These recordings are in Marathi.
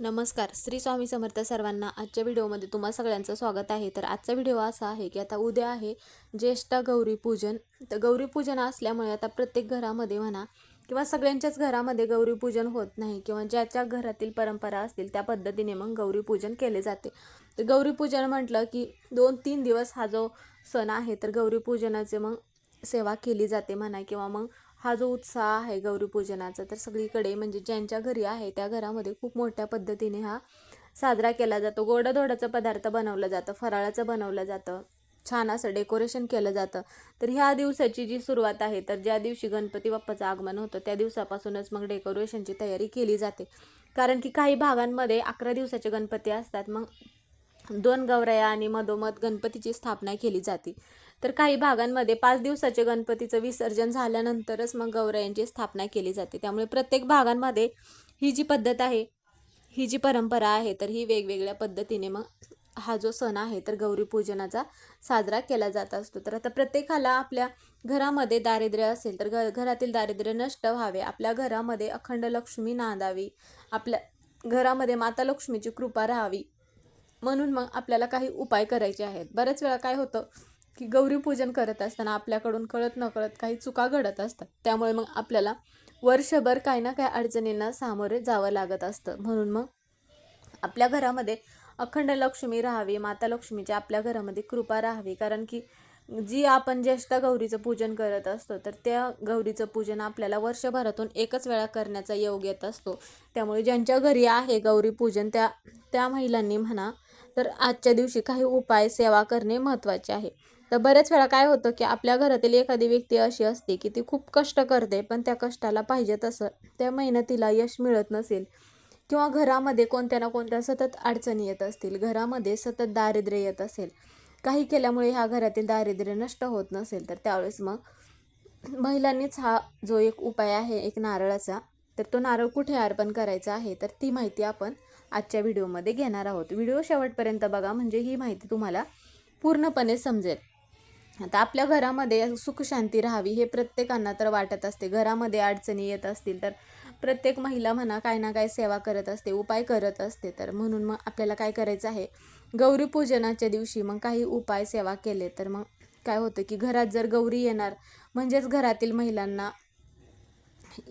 नमस्कार श्री स्वामी समर्थ सर्वांना आजच्या व्हिडिओमध्ये तुम्हा सगळ्यांचं स्वागत आहे. तर आजचा व्हिडिओ असा आहे की आता उद्या आहे ज्येष्ठ गौरीपूजन तर गौरीपूजन असल्यामुळे आता प्रत्येक घरामध्ये म्हणा किंवा सगळ्यांच्याच घरामध्ये गौरीपूजन होत नाही किंवा ज्याच्या घरातील परंपरा असतील त्या पद्धतीने मग गौरीपूजन केले जाते. तर गौरीपूजन म्हटलं की दोन तीन दिवस हा जो सण आहे तर गौरीपूजनाचे मग सेवा केली जाते म्हणा किंवा मग हा जो उत्साह आहे गौरीपूजनाचा तर सगळीकडे म्हणजे ज्यांच्या घरी आहे त्या घरामध्ये खूप मोठ्या पद्धतीने हा साजरा केला जातो. गोडाधोडाचं पदार्थ बनवलं जातं फराळाचं बनवलं जातं छान असं डेकोरेशन केलं जातं. तर ह्या दिवसाची जी सुरुवात आहे तर ज्या दिवशी गणपती बाप्पाचं आगमन होतं त्या दिवसापासूनच मग डेकोरेशनची तयारी केली जाते. कारण की काही भागांमध्ये अकरा दिवसाचे गणपती असतात मग दोन गौराया आणि मधोमध गणपतीची स्थापना केली जाते. तर काही भागांमध्ये पाच दिवसाचे गणपतीचं विसर्जन झाल्यानंतरच मग गौरायांची स्थापना केली जाते. त्यामुळे प्रत्येक भागांमध्ये ही जी पद्धत आहे ही जी परंपरा आहे तर ही वेगवेगळ्या पद्धतीने मग हा जो सण आहे तर गौरीपूजनाचा साजरा केला जात असतो. तर आता प्रत्येकाला आपल्या घरामध्ये दारिद्र्य असेल तर घ घरातील दारिद्र्य नष्ट व्हावे आपल्या घरामध्ये अखंड लक्ष्मी नांदावी आपल्या घरामध्ये माता लक्ष्मीची कृपा राहावी म्हणून मग आपल्याला काही उपाय करायचे आहेत. बऱ्याच वेळा काय होतं की गौरीपूजन करत असताना आपल्याकडून कळत नकळत काही चुका घडत असतात. त्यामुळे मग आपल्याला वर्षभर काही ना काही अडचणींना सामोरे जावं लागत असतं. म्हणून मग आपल्या घरामध्ये अखंड लक्ष्मी राहावी माता लक्ष्मीची आपल्या घरामध्ये कृपा राहावी. कारण की जी आपण ज्येष्ठ गौरीचं पूजन करत असतो तर त्या गौरीचं पूजन आपल्याला वर्षभरातून एकच वेळा करण्याचा योग येत असतो. त्यामुळे ज्यांच्या घरी आहे गौरी पूजन त्या त्या महिलांनी म्हणा तर आजच्या दिवशी काही उपाय सेवा करणे महत्त्वाचे आहे. तर बऱ्याच वेळा काय होतं की आपल्या घरातील एखादी व्यक्ती अशी असते की ती खूप कष्ट करते पण त्या कष्टाला पाहिजे तसं त्या मेहनतीला यश मिळत नसेल. किंवा घरामध्ये कोणत्या ना कोणत्या सतत अडचणी येत असतील घरामध्ये सतत दारिद्र्य येत असेल काही केल्यामुळे ह्या घरातील दारिद्र्य नष्ट होत नसेल तर त्यावेळेस मग महिलांनीच हा जो एक उपाय आहे एक नारळाचा तर तो नारळ कुठे अर्पण करायचा आहे तर ती माहिती आपण आजच्या व्हिडिओमध्ये घेणार आहोत. व्हिडिओ शेवटपर्यंत बघा म्हणजे ही माहिती तुम्हाला पूर्णपणे समजेल. आता आपल्या घरामध्ये सुखशांती राहावी हे प्रत्येकांना तर वाटत असते. घरामध्ये अडचणी येत असतील तर प्रत्येक महिला म्हणा काय ना काय सेवा करत असते उपाय करत असते. तर म्हणून मग आपल्याला काय करायचं आहे? गौरीपूजनाच्या दिवशी मग काही उपाय सेवा केले तर मग काय होतं की घरात जर गौरी येणार म्हणजेच घरातील महिलांना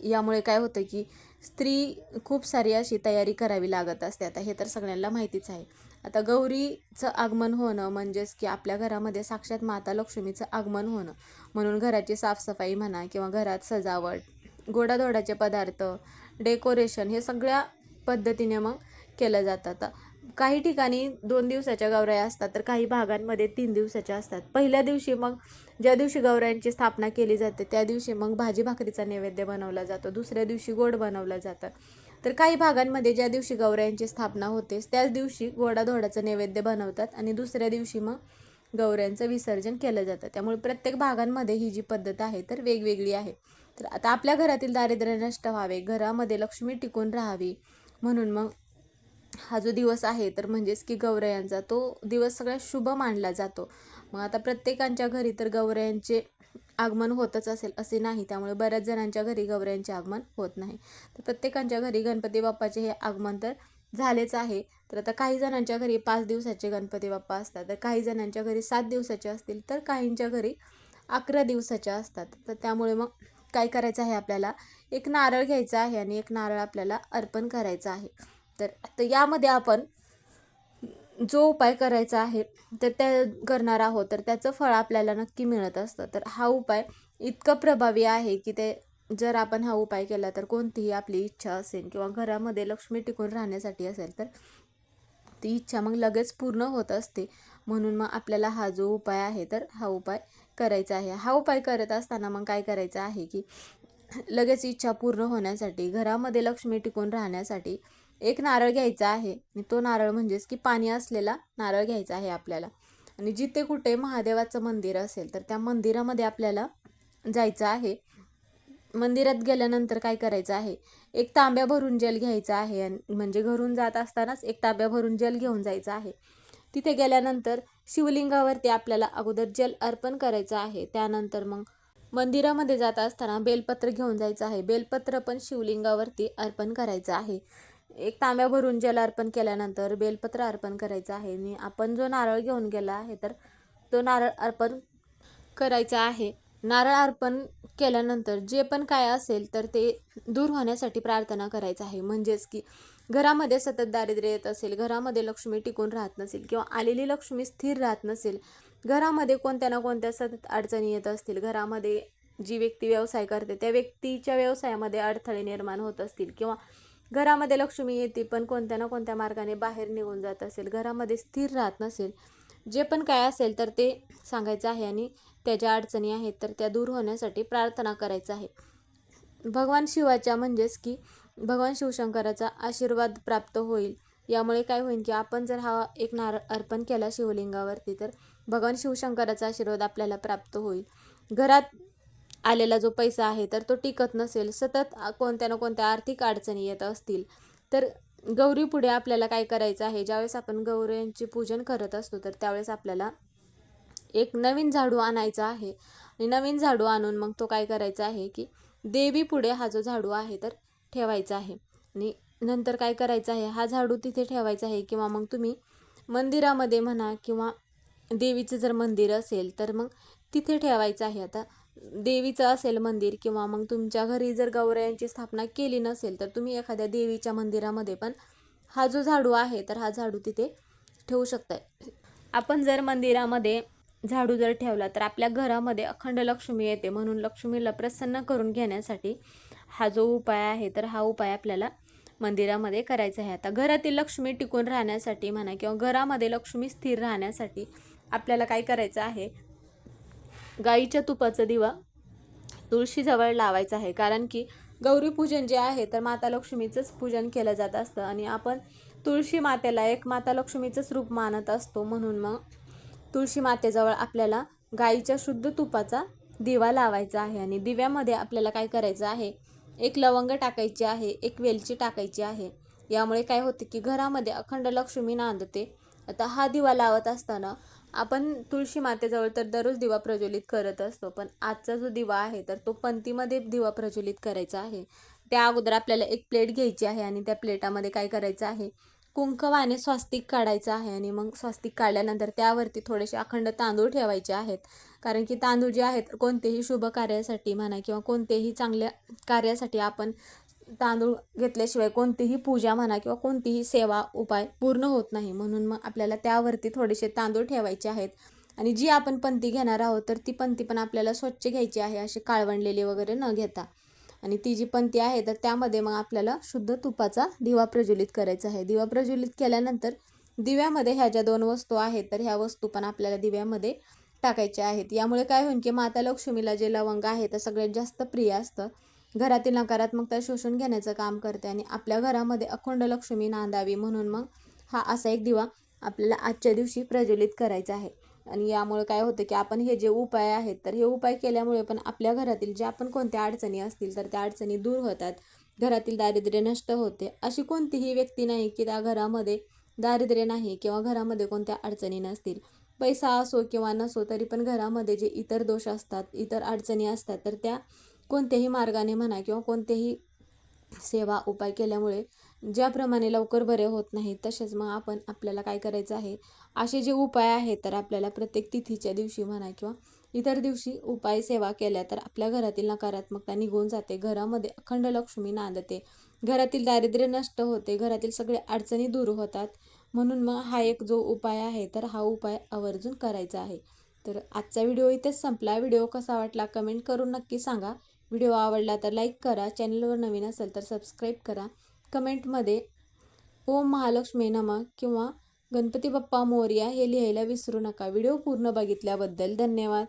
यामुळे काय होतं की स्त्री खूप सारी अशी तयारी करावी लागत असते. आता हे तर सगळ्यांना माहितीच आहे. आता गौरीचं आगमन होणं म्हणजेच की आपल्या घरामध्ये साक्षात माता लक्ष्मीचं आगमन होणं. म्हणून घराची साफसफाई म्हणा किंवा घरात सजावट गोडाधोडाचे पदार्थ डेकोरेशन हे सगळ्या पद्धतीने मग केलं जातं. आता काही ठिकाणी दोन दिवसाच्या गौराया असतात तर काही भागांमध्ये तीन दिवसाच्या असतात. पहिल्या दिवशी मग ज्या दिवशी गौरायांची स्थापना केली जाते त्या दिवशी मग भाजी भाकरीचा नैवेद्य बनवला जातो. दुसऱ्या दिवशी गोड बनवलं जातं. तर काही भागांमध्ये ज्या दिवशी गौरायांची स्थापना होते त्याच दिवशी गोडाधोडाचं नैवेद्य बनवतात आणि दुसऱ्या दिवशी मग गौऱ्यांचं विसर्जन केलं जातं. त्यामुळे प्रत्येक भागांमध्ये ही जी पद्धत आहे तर वेगवेगळी आहे. तर आता आपल्या घरातील दारिद्र्य नष्ट व्हावे घरामध्ये लक्ष्मी टिकून राहावी म्हणून मग हा जो दिवस आहे तर म्हणजेच की गौरयांचा तो दिवस सगळ्यात शुभ मानला जातो. मग आता प्रत्येकांच्या घरी तर गौरयांचे आगमन होतच असेल असे नाही. त्यामुळे बऱ्याच जणांच्या घरी गौरयांचे आगमन होत नाही. तर प्रत्येकांच्या घरी गणपती बाप्पाचे हे आगमन तर झालेच आहे. तर आता काही जणांच्या घरी पाच दिवसाचे गणपती बाप्पा असतात तर काही जणांच्या घरी सात दिवसाचे असतील तर काहींच्या घरी अकरा दिवसाच्या असतात. तर त्यामुळे मग काय करायचं आहे आपल्याला? एक नारळ घ्यायचा आहे आणि एक नारळ आपल्याला अर्पण करायचा आहे. तर आता यामध्ये आपण जो उपाय करायचा आहे तर त्या करणार आहोत. तर त्याचं फळ आपल्याला नक्की मिळत असतं. तर हा उपाय इतकं प्रभावी आहे की ते जर आपण हा उपाय केला तर कोणतीही आपली इच्छा असेल किंवा घरामध्ये लक्ष्मी टिकून राहण्यासाठी असेल तर ती इच्छा मग लगेच पूर्ण होत असते. म्हणून मग आपल्याला हा जो उपाय आहे तर हा उपाय करायचा आहे. हा उपाय करत असताना मग काय करायचं आहे की लगेच इच्छा पूर्ण होण्यासाठी घरामध्ये लक्ष्मी टिकून राहण्यासाठी एक नारळ घ्यायचा आहे. आणि तो नारळ म्हणजेच की पाणी असलेला नारळ घ्यायचा आहे आपल्याला. आणि जिथे कुठे महादेवाचं मंदिर असेल तर त्या मंदिरामध्ये आपल्याला जायचं आहे. मंदिरात गेल्यानंतर काय करायचं आहे? एक तांब्या भरून जल घ्यायचं आहे. म्हणजे घरून जात असतानाच एक तांब्या भरून जल घेऊन जायचं आहे. तिथे गेल्यानंतर शिवलिंगावरती आपल्याला अगोदर जल अर्पण करायचं आहे. त्यानंतर मग मंदिरामध्ये जात असताना बेलपत्र घेऊन जायचं आहे. बेलपत्र पण शिवलिंगावरती अर्पण करायचं आहे. एक तांब्या भरून जल अर्पण केल्यानंतर बेलपत्र अर्पण करायचं आहे. आणि आपण जो नारळ घेऊन गेला आहे तर तो नारळ अर्पण करायचा आहे. नारळ अर्पण केल्यानंतर जे पण काय असेल तर ते दूर होण्यासाठी प्रार्थना करायचं आहे. म्हणजेच की घरामध्ये सतत दारिद्र्य येत असेल घरामध्ये लक्ष्मी टिकून राहत नसेल किंवा आलेली लक्ष्मी स्थिर राहत नसेल घरामध्ये कोणत्या ना कोणत्या सतत अडचणी येत असतील घरामध्ये जी व्यक्ती व्यवसाय करते त्या व्यक्तीच्या व्यवसायामध्ये अडथळे निर्माण होत असतील किंवा घरामध्ये लक्ष्मी येते पण कोणत्या ना कोणत्या मार्गाने बाहेर निघून जात असेल घरामध्ये स्थिर राहत नसेल जे पण काय असेल तर ते सांगायचं आहे आणि त्याच्या अडचणी आहेत तर त्या दूर होण्यासाठी प्रार्थना करायचं आहे. भगवान शिवाच्या म्हणजेच की भगवान शिवशंकराचा आशीर्वाद प्राप्त होईल. यामुळे काय होईल की आपण जर हा एक नारळ अर्पण केला शिवलिंगावरती तर भगवान शिवशंकराचा आशीर्वाद आपल्याला प्राप्त होईल. घरात आलेला जो पैसा आहे तर तो टिकत नसेल. सतत कोणत्या ना कोणत्या आर्थिक अडचणी येत असतील. तर गौरी पुढे आपल्याला काय करायचं आहे? ज्यावेळेस आपण गौऱ्यांची पूजन करत असतो तर त्यावेळेस आपल्याला एक नवीन झाडू आणायचा आहे. आणि नवीन झाडू आणून मग तो काय करायचा आहे की देवी पुढे हा जो झाडू आहे तर ठेवायचा आहे. आणि नंतर काय करायचं आहे? हा झाडू तिथे ठेवायचा आहे किंवा मग तुम्ही मंदिरामध्ये म्हणा किंवा देवीचं जर मंदिर असेल तर मग तिथे ठेवायचं आहे. आता देवीचं असेल मंदिर किंवा मग तुमच्या घरी जर गौऱ्यांची स्थापना केली नसेल तर तुम्ही एखाद्या देवीच्या मंदिरामध्ये पण हा जो झाडू आहे तर हा झाडू तिथे ठेवू शकताय. आपण जर मंदिरामध्ये झाडू जर ठेवला तर आपल्या घरामध्ये अखंड लक्ष्मी येते. म्हणून लक्ष्मीला प्रसन्न करून घेण्यासाठी हा जो उपाय आहे तर हा उपाय आपल्याला मंदिरामध्ये करायचा आहे. आता घरातील लक्ष्मी टिकून राहण्यासाठी म्हणा किंवा घरामध्ये लक्ष्मी स्थिर राहण्यासाठी आपल्याला काय करायचं आहे गाईच्या तुपाचा दिवा तुळशीजवळ लावायचा आहे. कारण की गौरीपूजन जे आहे तर माता लक्ष्मीचंच पूजन केलं जात असतं आणि आपण तुळशी मातेला एक माता लक्ष्मीचंच रूप मानत असतो. म्हणून मग तुळशी मातेजवळ आपल्याला गाईच्या शुद्ध तुपाचा दिवा लावायचा आहे आणि दिव्यामध्ये आपल्याला काय करायचं आहे? एक लवंग टाकायची आहे एक वेलची टाकायची आहे. यामुळे काय होते की घरामध्ये अखंड लक्ष्मी नांदते. आता हा दिवा लावत असताना आपण तुळशी मातेजवळ तर दररोज दिवा प्रज्वलित करत असतो पण आजचा जो दिवा आहे तर तो पंथीमध्ये दिवा प्रज्वलित करायचा आहे. त्या अगोदर आपल्याला एक प्लेट घ्यायची आहे आणि त्या प्लेटामध्ये काय करायचं आहे? कुंकवाने स्वास्तिक काढायचं आहे आणि मग स्वास्तिक काढल्यानंतर त्यावरती थोडेसे अखंड तांदूळ ठेवायचे आहेत. कारण की तांदूळ जे आहेत कोणतेही शुभ कार्यासाठी म्हणा किंवा कोणतेही चांगल्या कार्यासाठी आपण तांदूळ घेतल्याशिवाय कोणतीही पूजा म्हणा किंवा कोणतीही सेवा उपाय पूर्ण होत नाही. म्हणून मग आपल्याला त्यावरती थोडेसे तांदूळ ठेवायचे आहेत. आणि जी आपण पंथी घेणार आहोत तर ती पंथी पण आपल्याला स्वच्छ घ्यायची आहे अशी काळवणलेली वगैरे न घेता. आणि ती जी पंथी आहे तर त्यामध्ये मग आपल्याला शुद्ध तुपाचा दिवा प्रज्वलित करायचा आहे. दिवा प्रज्वलित केल्यानंतर दिव्यामध्ये ह्या ज्या दोन वस्तू आहेत तर ह्या वस्तू पण आपल्याला दिव्यामध्ये टाकायच्या आहेत. यामुळे काय होईल की माता लक्ष्मीला जे लवंग आहे तर सगळ्यात जास्त प्रिय असतं. घरातील नकारात्मकता शोषून घेण्याचं काम करते आणि आपल्या घरामध्ये अखंड लक्ष्मी नांदावी म्हणून मग हा असा एक दिवा आपल्याला आजच्या दिवशी प्रज्वलित करायचा आहे. आणि यामुळे काय होतं की आपण हे जे उपाय आहेत तर हे उपाय केल्यामुळे पण आपल्या घरातील ज्या पण कोणत्या अडचणी असतील तर त्या अडचणी दूर होतात. घरातील दारिद्र्य नष्ट होते. अशी कोणतीही व्यक्ती नाही की त्या घरामध्ये दारिद्र्य नाही किंवा घरामध्ये कोणत्या अडचणी नसतील. पैसा असो किंवा नसो तरी पण घरामध्ये जे इतर दोष असतात इतर अडचणी असतात तर त्या कोणत्याही मार्गाने म्हणा किंवा कोणतेही सेवा उपाय केल्यामुळे ज्याप्रमाणे लवकर बरे होत नाही तसेच मग आपण आपल्याला काय करायचं आहे? असे जे उपाय आहेत तर आपल्याला प्रत्येक तिथीच्या दिवशी म्हणा किंवा इतर दिवशी उपाय सेवा केल्या तर आपल्या घरातील नकारात्मकता निघून जाते. घरामध्ये अखंड लक्ष्मी नांदते. घरातील दारिद्र्य नष्ट होते. घरातील सगळे अडचणी दूर होतात. म्हणून मग हा एक जो उपाय आहे तर हा उपाय आवर्जून करायचा आहे. तर आजचा व्हिडिओ इथेच संपला. व्हिडिओ कसा वाटला कमेंट करून नक्की सांगा. व्हिडिओ आवडला तर लाईक करा. चॅनलवर नवीन असेल तर सबस्क्राईब करा. कमेंटमध्ये ओम महालक्ष्मी नमा किंवा गणपती बाप्पा मोर्या हे लिहायला विसरू नका. व्हिडिओ पूर्ण बघितल्याबद्दल धन्यवाद.